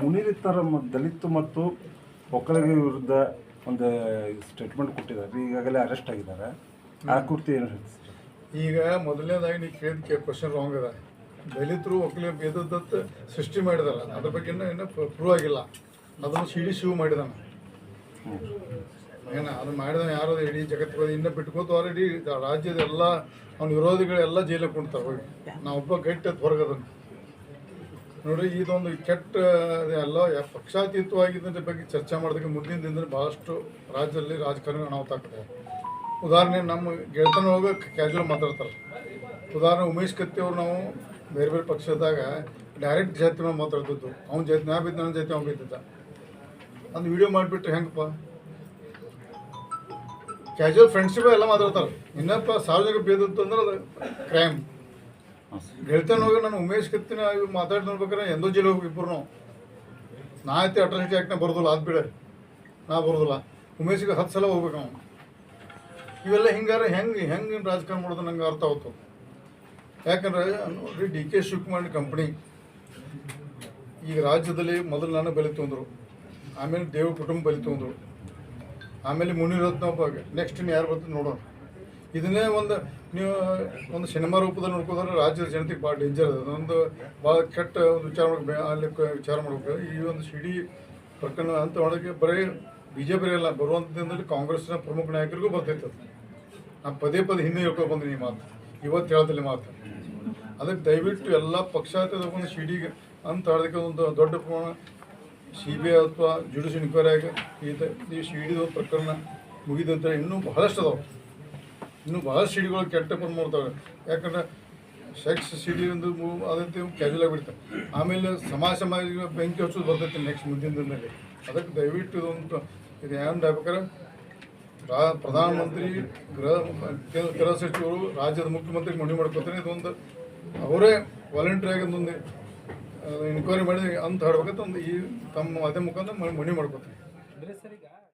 ಮುನಿರಿತರ ದಲಿತ ಮತ್ತು ಒಕ್ಕಲಿಗ ವಿರುದ್ಧ ಒಂದು ಸ್ಟೇಟ್ಮೆಂಟ್ ಕೊಟ್ಟಿದ್ದಾರೆ. ಈಗಾಗಲೇ ಅರೆಸ್ಟ್ ಆಗಿದ್ದಾರೆ. ಆ ಕುರಿತು ಏನು ಈಗ ಮೊದಲನೇದಾಗಿ ನೀವು ಕೇಳಿದ ಕ್ವಶನ್ ರಾಂಗ್ ಅದ ದಲಿತರು ಒಕ್ಕಲಿಗ ಭೇದದತ್ತ ಸೃಷ್ಟಿ ಮಾಡಿದಾರೆ. ಅದ್ರ ಬಗ್ಗೆ ಇನ್ನೂ ಪ್ರೂವ್ ಆಗಿಲ್ಲ. ಅದನ್ನು ಸಿಡಿ ಶಿವ್ ಮಾಡಿದಾನ. ಏನ ಅದು ಮಾಡಿದ ಯಾರು? ಇಡೀ ಜಗತ್ತಿಗೆ ಇನ್ನೂ ಬಿಟ್ಕೋತ ಇಡೀ ರಾಜ್ಯದ ಎಲ್ಲ ಅವ್ನ ವಿರೋಧಿಗಳೆಲ್ಲ ಜೈಲಿಗೆ ಕುಣ್ತಾರೆ ಹೋಗಿ ನಾವೊಬ್ಬ ಗಟ್ಟಿ ಅದು ನೋಡ್ರಿ ಇದೊಂದು ಕೆಟ್ಟ ಅಲ್ಲ ಪಕ್ಷಾತೀತವಾಗಿದ್ದ ಬಗ್ಗೆ ಚರ್ಚೆ ಮಾಡೋದಕ್ಕೆ ಮುಂದಿನ ದಿನದಲ್ಲಿ ಭಾಳಷ್ಟು ರಾಜ್ಯದಲ್ಲಿ ರಾಜಕಾರಣ ಅನಾಹುತ ಆಗ್ತದೆ ಉದಾಹರಣೆ, ನಮ್ಮ ಗೆಳೆತನ ಒಳಗೆ ಕ್ಯಾಶುವಲ್ ಮಾತಾಡ್ತಾರೆ. ಉದಾಹರಣೆ, ಉಮೇಶ್ ಕತ್ತಿ ಅವ್ರು ನಾವು ಬೇರೆ ಬೇರೆ ಪಕ್ಷದಾಗ ಡೈರೆಕ್ಟ್ ಜಾತಿ ಮೇಲೆ ಮಾತಾಡ್ತಿದ್ದು. ಅವ್ನ ಜಾತಿ, ನಾ ಬಿದ್ದು ನನ್ನ ಜಾತಿ, ಅವ್ನು ಬಿದ್ದಿದ್ದ. ಅಂದ್ ವಿಡಿಯೋ ಮಾಡಿಬಿಟ್ಟು ಹೆಂಗಪ್ಪ? ಕ್ಯಾಜುವಲ್ ಫ್ರೆಂಡ್ಶಿಪ್ ಎಲ್ಲ ಮಾತಾಡ್ತಾರೆ. ಇನ್ನಪ್ಪ ಸಾರ್ವಜನಿಕ ಭೇದತ್ತು ಅಂದ್ರೆ ಅದು ಕ್ರೈಮ್ ಗೆಳ್ತಾನ ಹೋಗಿ, ನಾನು ಉಮೇಶ್ ಕತ್ತಿನ ಮಾತಾಡಿ ನೋಡ್ಬೇಕಾರೆ ಎಂದೋ ಜೈಲು ಹೋಗಿ ಇಬ್ಬರು ನಾವು ನಾ ಐತೆ ಅಟ್ರಾಸಿಟಿ ಆ್ಯಕ್ಟ್ನ ಬರೋದಿಲ್ಲ ಅದು ಬಿಡ. ನಾ ಬರೋದಿಲ್ಲ. ಉಮೇಶ್ಗೆ ಹತ್ತು ಸಲ ಹೋಗ್ಬೇಕು ನಾವು ಇವೆಲ್ಲ ಹಿಂಗಾರ ಹೆಂಗೆ ಹೆಂಗೆ ರಾಜಕಾರಣ ಮಾಡೋದು ನಂಗೆ ಅರ್ಥ ಆಯ್ತು ಯಾಕಂದ್ರೆ ನೋಡ್ರಿ ಡಿ ಕೆ ಶಿವಕುಮಾರ್ ಕಂಪ್ನಿ ಈಗ ರಾಜ್ಯದಲ್ಲಿ ಮೊದಲು ನಾನು ಬಲಿ ತೊಂದರು ಆಮೇಲೆ ದೇವ್ರ ಕುಟುಂಬ ಬಲಿ ತೊಂದರು ಆಮೇಲೆ ಮುನಿರತ್ನ ನೆಕ್ಸ್ಟ್ ಇನ್ನು ಯಾರು ಬರ್ತದೆ ನೋಡೋಣ. ಇದನ್ನೇ ಒಂದು ನೀವು, ಒಂದು ಸಿನಿಮಾ ರೂಪದಲ್ಲಿ ನೋಡ್ಕೋದ್ರೆ ರಾಜ್ಯದ ಜನತೆಗೆ ಭಾಳ ಡೇಂಜರ್ ಅದ. ಒಂದು ಭಾಳ ಕೆಟ್ಟ ಒಂದು ವಿಚಾರ ಮಾಡ್ಬೇಕು ಅಲ್ಲಿ ವಿಚಾರ ಮಾಡ್ಬೇಕು ಈ ಒಂದು ಸಿಡಿ ಪ್ರಕರಣ ಅಂತ ಮಾಡೋಕ್ಕೆ ಬರೀ ಬಿ ಜೆ ಪಿ ಅಲ್ಲ ಬರುವಂಥ ದಿನದಲ್ಲಿ ಕಾಂಗ್ರೆಸ್ನ ಪ್ರಮುಖ ನಾಯಕರಿಗೂ ಬರ್ತೈತೆ ಅದು ನಾ ಪದೇ ಪದೇ ಹಿಂದೆ ಹೇಳ್ಕೊಂಡು ಬಂದ್ರಿ ಈ ಮಾತು. ಇವತ್ತು ಹೇಳ್ತಲ್ಲಿ ಮಾತು. ಅದಕ್ಕೆ ದಯವಿಟ್ಟು ಎಲ್ಲ ಪಕ್ಷಾತೀತ ಒಂದು ಸಿಡಿಗೆ ಅಂತ ಹೇಳೋದಕ್ಕೆ ಒಂದು ದೊಡ್ಡ ಪ್ರಮಾಣ ಸಿ ಬಿ ಐ ಅಥವಾ ಜುಡಿಷಿಯಲ್ ಇನ್ಕ್ವೈರಿಯಾಗ ಆಗಿ ಈ ಸಿ ಡಿದು ಪ್ರಕರಣ ಮುಗಿದಂತ ಇನ್ನೂ ಬಹಳಷ್ಟು ಅದಾವೆ. ಇನ್ನೂ ಭಾಳ ಸಿಡಿಗಳು ಕೆಟ್ಟ ಬಂದು ಮಾಡ್ತಾವೆ ಯಾಕಂದ್ರೆ ಸೆಕ್ಸ್ ಸಿಡಿ ಒಂದು ಅದಂತೆ ಆಗಿಬಿಡ್ತಾರೆ ಆಮೇಲೆ ಸಮಾಜ ಸಮಾಜ ಬೆಂಕಿ ಹಚ್ಚೋದು ಬರ್ತೈತಿ ನೆಕ್ಸ್ಟ್ ಮುಂದಿನ ದಿನದಲ್ಲಿ. ಅದಕ್ಕೆ ದಯವಿಟ್ಟು ಇದೊಂದು ಇದು ಏನು ಆಗ್ಬೇಕಾರೆ ರಾ ಪ್ರಧಾನಮಂತ್ರಿ, ಗೃಹ ಗೃಹ ಸಚಿವರು, ರಾಜ್ಯದ ಮುಖ್ಯಮಂತ್ರಿ ಮನವಿ ಮಾಡ್ಕೊತಾರೆ ಇದೊಂದು ಅವರೇ ವಾಲಂಟ್ರಿ ಆಗಿ ಒಂದು ಇನ್ಕ್ವೈರಿ ಮಾಡಿ ಅಂತ ಹೇಳ್ಬೇಕಂತ ಒಂದು ಈ ತಮ್ಮ ಮಾಧ್ಯಮ ಮುಖಾಂತರ ಮನವಿ ಮಾಡ್ಕೊತಾರೆ